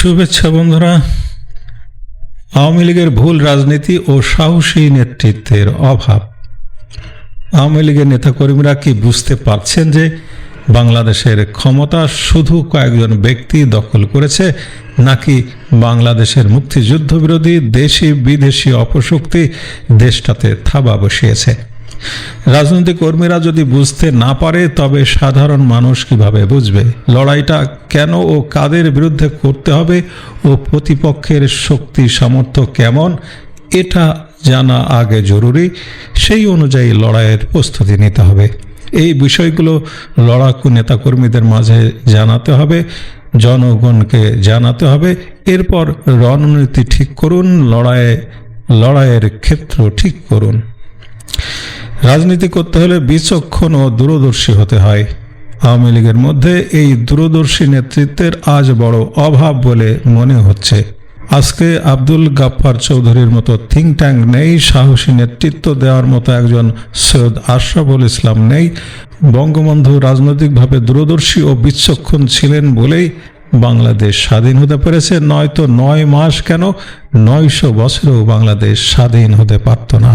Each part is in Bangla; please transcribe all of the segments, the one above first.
শুভেচ্ছা বন্ধুরা। আওয়ামী লীগের ভুল রাজনীতি ও সাহসী নেতৃত্বের অভাব। আওয়ামী লীগের নেতাকর্মীরা কি বুঝতে পারছেন যে বাংলাদেশের ক্ষমতা শুধু কয়েকজন ব্যক্তি দখল করেছে, নাকি বাংলাদেশের মুক্তিযুদ্ধ বিরোধী দেশি বিদেশি অপশক্তি দেশটাতে থাবা বসিয়েছে? রাজনৈতিক কর্মীরা যদি বুঝতে না পারে, তবে সাধারণ মানুষ কীভাবে বুঝবে? লড়াইটা কেন ও কাদের বিরুদ্ধে করতে হবে? ও প্রতিপক্ষের শক্তি সামর্থ্য কেমন? এটা জানা আগে জরুরি। সেই অনুযায়ী লড়াইয়ের প্রস্তুতি নিতে হবে। এই বিষয়গুলো লড়াকু নেতাকর্মীদের মাঝে জানাতে হবে, জনগণকে জানাতে হবে। এরপর রণনীতি ঠিক করুন, লড়াইয়ে, লড়াইয়ের ক্ষেত্র ঠিক করুন। রাজনীতি করতে হলে বিচক্ষণ ও দূরদর্শী হতে হয়। আওয়ামী লীগের মধ্যে এই দূরদর্শী নেতৃত্বের আজ বড় অভাব বলে মনে হচ্ছে। আজকে আব্দুল গাফফার চৌধুরীর মতো থিঙ্ক ট্যাঙ্ক নেই, সাহসী নেতৃত্ব দেওয়ার মতো একজন সৈয়দ আশরাফুল ইসলাম নেই। বঙ্গবন্ধু রাজনৈতিকভাবে দূরদর্শী ও বিচক্ষণ ছিলেন বলেই বাংলাদেশ স্বাধীন হতে পেরেছে, নয়তো নয় মাস কেন নয়শো বছরেও বাংলাদেশ স্বাধীন হতে পারত না।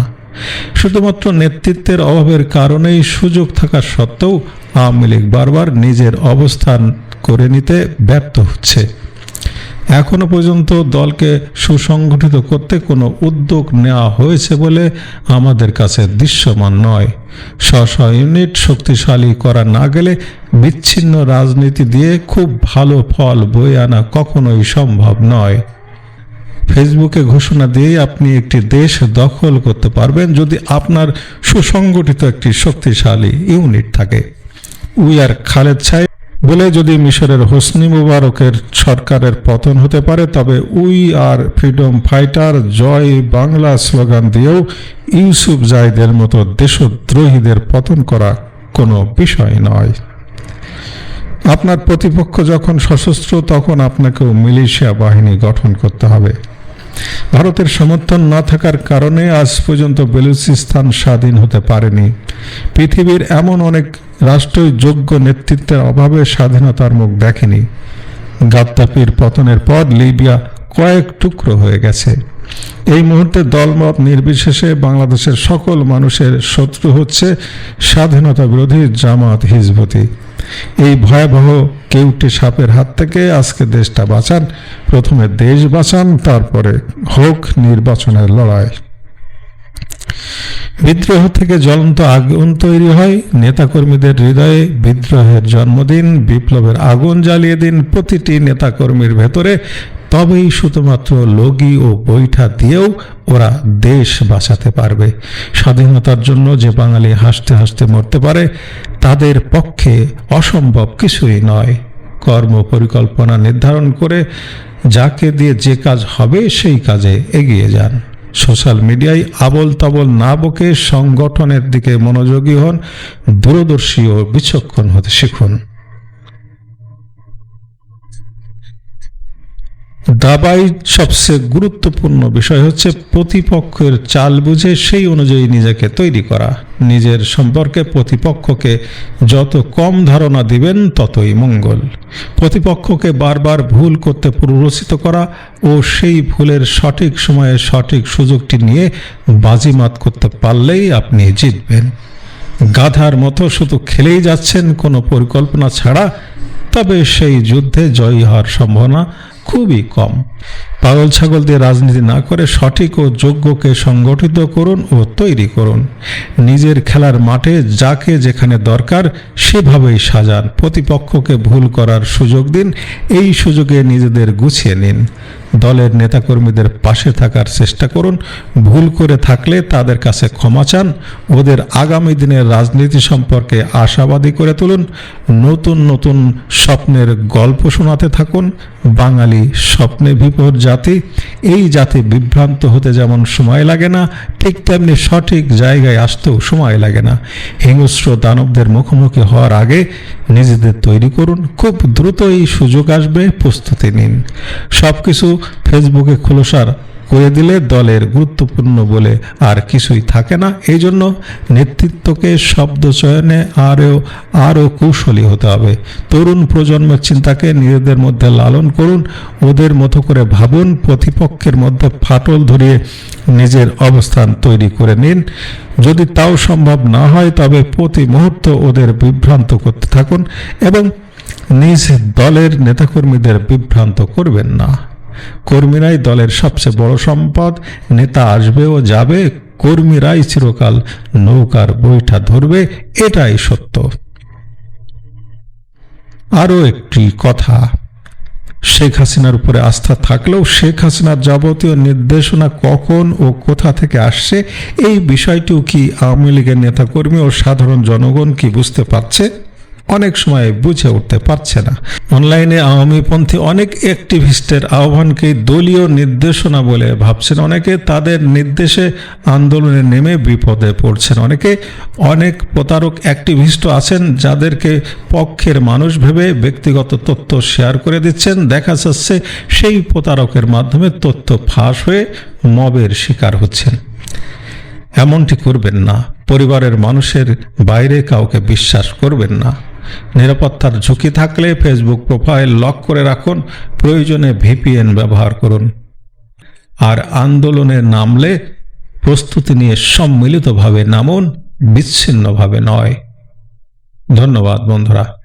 শুধুমাত্র নেতৃত্বের অভাবের কারণেই সুযোগ থাকা সত্ত্বেও আওয়ামী লীগ বারবার নিজের অবস্থান করে নিতে ব্যর্থ হচ্ছে। এখনও পর্যন্ত দলকে সুসংগঠিত করতে কোনো উদ্যোগ নেওয়া হয়েছে বলে আমাদের কাছে দৃশ্যমান নয়। স্ব ইউনিট শক্তিশালী করা না গেলে বিচ্ছিন্ন রাজনীতি দিয়ে খুব ভালো ফল বয়ে আনা কখনোই সম্ভব নয়। ফেসবুকে ঘোষণা দিয়ে আপনি একটি দেশ দখল করতে পারবেন যদি আপনার সুসংগঠিত একটি শক্তিশালী ইউনিট থাকে। উই আর খালেদ ছাই বলে, যদি মিশরের হোসনি মুবারকের সরকারের পতন হতে পারে, তবে we are freedom fighter Joy Bangla slogan দিয়েও ইউসুফ জাইদের মতো দেশদ্রোহীদের পতন করা কোনো বিষয় নয়। আপনার প্রতিপক্ষ যখন সশস্ত্র, তখন আপনাকেও মিলিশিয়া বাহিনী গঠন করতে হবে। ভারতের সমর্থন না থাকার কারণে আজ পর্যন্ত বেলুচিস্তান স্বাধীন হতে পারেনি। পৃথিবীর এমন অনেক রাষ্ট্রই যোগ্য নেতৃত্বের অভাবে স্বাধীনতার মুখ দেখেনি। গাদ্দাফির পতনের পর লিবিয়া কয়েক টুকরো হয়ে গেছে। এই মুহূর্তে দলমত নির্বিশেষে বাংলাদেশের সকল মানুষের শত্রু হচ্ছে স্বাধীনতা বিরোধী জামাত হিজবতি। এই ভয়াবহ কেউটি সাপের হাত থেকে আজকে দেশটা বাঁচান। প্রথমে দেশ বাঁচান, তারপরে হোক নির্বাচনের লড়াই। বিদ্রোহ থেকে জ্বলন্ত আগুন তৈরি হয়। নেতাকর্মীদের হৃদয়ে বিদ্রোহের জন্মদিন, বিপ্লবের আগুন জ্বালিয়ে দিন প্রতিটি নেতাকর্মীর ভেতরে। তবেই শুধুমাত্র লগি ও বৈঠা দিয়েও ওরা দেশ বাঁচাতে পারবে। স্বাধীনতার জন্য যে বাঙালি হাসতে হাসতে মরতে পারে, তাদের পক্ষে অসম্ভব কিছুই নয়। কর্ম পরিকল্পনা নির্ধারণ করে যাকে দিয়ে যে কাজ হবে সেই কাজে এগিয়ে যান। সোশ্যাল মিডিয়ায় আবল তাবল না বকে সংগঠনের দিকে মনোযোগী হন, দূরদর্শী ও বিচক্ষণ হতে শিখুন। দাবাই সবচেয়ে গুরুত্বপূর্ণ বিষয় হচ্ছে প্রতিপক্ষের চাল বুঝে সেই অনুযায়ী নিজেকে তৈরি করা। নিজের সম্পর্কে প্রতিপক্ষকে যত কম ধারণা দিবেন, ততই মঙ্গল। প্রতিপক্ষকে বারবার ভুল করতে প্ররোচিত করা ও সেই ভুলের সঠিক সময়ে সঠিক সুযোগটি নিয়ে বাজিমাত করতে পারলেই আপনি জিতবেন। গাধার মতো শুধু খেলেই যাচ্ছেন কোনো পরিকল্পনা ছাড়া, তবে সেই যুদ্ধে জয়ী হওয়ার সম্ভাবনা খুবই কম। পাগল ছাগল দিয়ে রাজনীতি না করে সঠিক ও যোগ্যকে সংগঠিত করুন ও তৈরি করুন। নিজের খেলার মাঠে যাকে যেখানে দরকার সেভাবেই সাজান। প্রতিপক্ষকে ভুল করার সুযোগ দিন। এই সুযোগে নিজেদের গুছিয়ে নিন। দলের নেতাকর্মীদের পাশে থাকার চেষ্টা করুন। ভুল করে থাকলে তাদের কাছে ক্ষমা চান। ওদের আগামী দিনের রাজনীতি সম্পর্কে আশাবাদী করে তুলুন। নতুন নতুন স্বপ্নের গল্প শোনাতে থাকুন। বাঙালি স্বপ্নে বিপর জাতি, এই জাতি বিভ্রান্ত হতে যেমন সময় লাগে না, ঠিক তেমনি সঠিক জায়গায় আসতেও সময় লাগে না। হিংস্র দানবদের মুখোমুখি হওয়ার আগে নিজেদের তৈরি করুন। খুব দ্রুত এই সুযোগ আসবে, প্রস্তুতি নিন। সব কিছু ফেসবুকে খোলসার করে দিলে দলের গুরুত্বপূর্ণ বলে আর কিছুই থাকে না। এই জন্য নেতৃত্বকে শব্দ চয়নে আরও আরও কৌশলী হতে হবে। তরুণ প্রজন্মের চিন্তাকে নিজেদের মধ্যে লালন করুন, ওদের মতো করে ভাবুন, প্রতিপক্ষের মধ্যে ফাটল ধরিয়ে নিজের অবস্থান তৈরি করে নিন। যদি তাও সম্ভব না হয়, তবে প্রতি মুহূর্ত ওদের বিভ্রান্ত করতে থাকুন এবং নিজ দলের নেতাকর্মীদের বিভ্রান্ত করবেন না। কর্মীরাই দলের সবচেয়ে বড় সম্পদ। নেতা আসবে ও যাবে, কর্মীরাই চিরকাল নৌকার বইটা ধরবে, এটাই সত্য। আরও একটি কথা, শেখ হাসিনার উপরে আস্থা থাকলেও শেখ হাসিনার যাবতীয় নির্দেশনা কখন ও কোথা থেকে আসছে, এই বিষয়টিও কি আওয়ামী লীগের নেতাকর্মী ও সাধারণ জনগণ কি বুঝতে পারছে? অনেক সময় বুঝে উঠতে পারছে না। অনলাইনে আওয়ামীপন্থী অনেক অ্যাক্টিভিস্টের আহ্বানকে দলীয় নির্দেশনা বলে ভাবছেন। অনেকে তাদের নির্দেশে আন্দোলনে নেমে বিপদে পড়ছেন। অনেকে অনেক প্রতারক অ্যাক্টিভিস্টও আছেন যাদেরকে পক্ষের মানুষ ভেবে ব্যক্তিগত তথ্য শেয়ার করে দিচ্ছেন। দেখা যাচ্ছে সেই প্রতারকের মাধ্যমে তথ্য ফাঁস হয়ে মবের শিকার হচ্ছেন। এমনটি করবেন না। পরিবারের মানুষের বাইরে কাউকে বিশ্বাস করবেন না। নিরাপত্তার ঝুঁকি থাকলে ফেসবুক প্রোফাইল লক করে রাখুন, প্রয়োজনে ভিপিএন ব্যবহার করুন। আর আন্দোলনে নামলে প্রস্তুতি নিয়ে সম্মিলিতভাবে নামুন, বিচ্ছিন্নভাবে নয়। ধন্যবাদ বন্ধুরা।